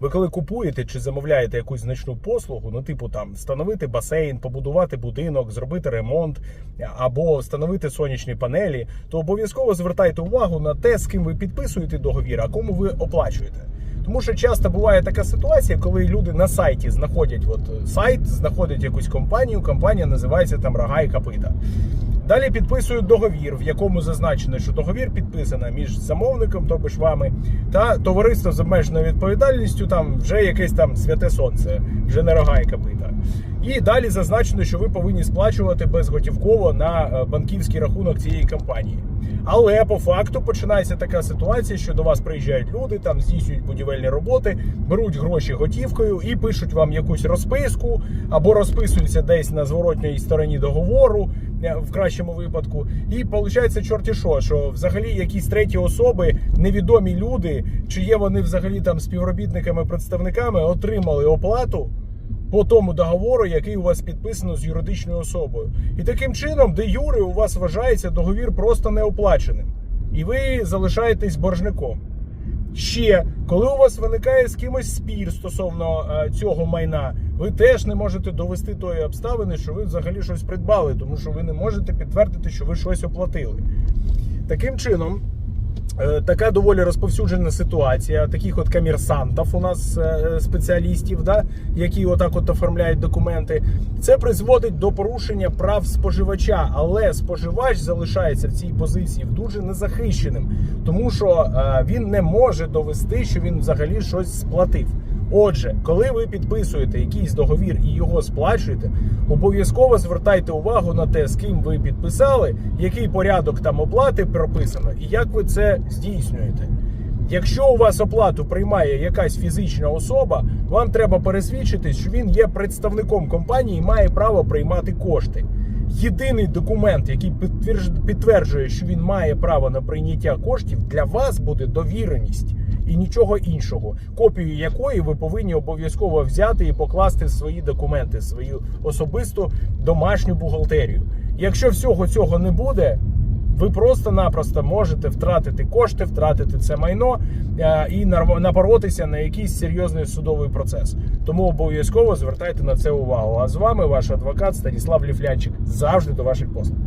Ви коли купуєте чи замовляєте якусь значну послугу, ну типу там встановити басейн, побудувати будинок, зробити ремонт або встановити сонячні панелі, то обов'язково звертайте увагу на те, з ким ви підписуєте договір, а кому ви оплачуєте. Тому що часто буває така ситуація, коли люди на сайті знаходять от сайт, знаходять якусь компанію, компанія називається там рога і копита. Далі підписують договір, в якому зазначено, що договір підписано між замовником, тобто ж вами, та товариство з обмеженою відповідальністю, там вже якесь там святе сонце, вже не рога і копита. І далі зазначено, що ви повинні сплачувати безготівково на е, банківський рахунок цієї компанії. Але по факту починається така ситуація, що до вас приїжджають люди, там здійснюють будівельні роботи, беруть гроші готівкою і пишуть вам якусь розписку, або розписуються десь на зворотній стороні договору, е, в кращому випадку. І виходить, чорті що, що взагалі якісь треті особи, невідомі люди, чи є вони взагалі там співробітниками, представниками, отримали оплату по тому договору, який у вас підписано з юридичною особою. І таким чином, де юри у вас вважається договір просто неоплаченим. І ви залишаєтесь боржником. Ще, коли у вас виникає з кимось спір стосовно е, цього майна, ви теж не можете довести тої обставини, що ви взагалі щось придбали, тому що ви не можете підтвердити, що ви щось оплатили. Таким чином, Така доволі розповсюджена ситуація. Таких от комерсантів у нас е, спеціалістів, да, які отак от оформляють документи. Це призводить до порушення прав споживача, але споживач залишається в цій позиції дуже незахищеним, тому що е, він не може довести, що він взагалі щось сплатив. Отже, коли ви підписуєте якийсь договір і його сплачуєте, обов'язково звертайте увагу на те, з ким ви підписали, який порядок там оплати прописано, і як ви це здійснюєте. Якщо у вас оплату приймає якась фізична особа, вам треба пересвідчитись, що він є представником компанії і має право приймати кошти. Єдиний документ, який підтверджує, що він має право на прийняття коштів, для вас буде довіреність і нічого іншого, копію якої ви повинні обов'язково взяти і покласти в свої документи, в свою особисту домашню бухгалтерію. Якщо всього цього не буде, ви просто-напросто можете втратити кошти, втратити це майно е, і напоротися на якийсь серйозний судовий процес. Тому обов'язково звертайте на це увагу. А з вами ваш адвокат Станіслав Ліфлянчик завжди до ваших послуг.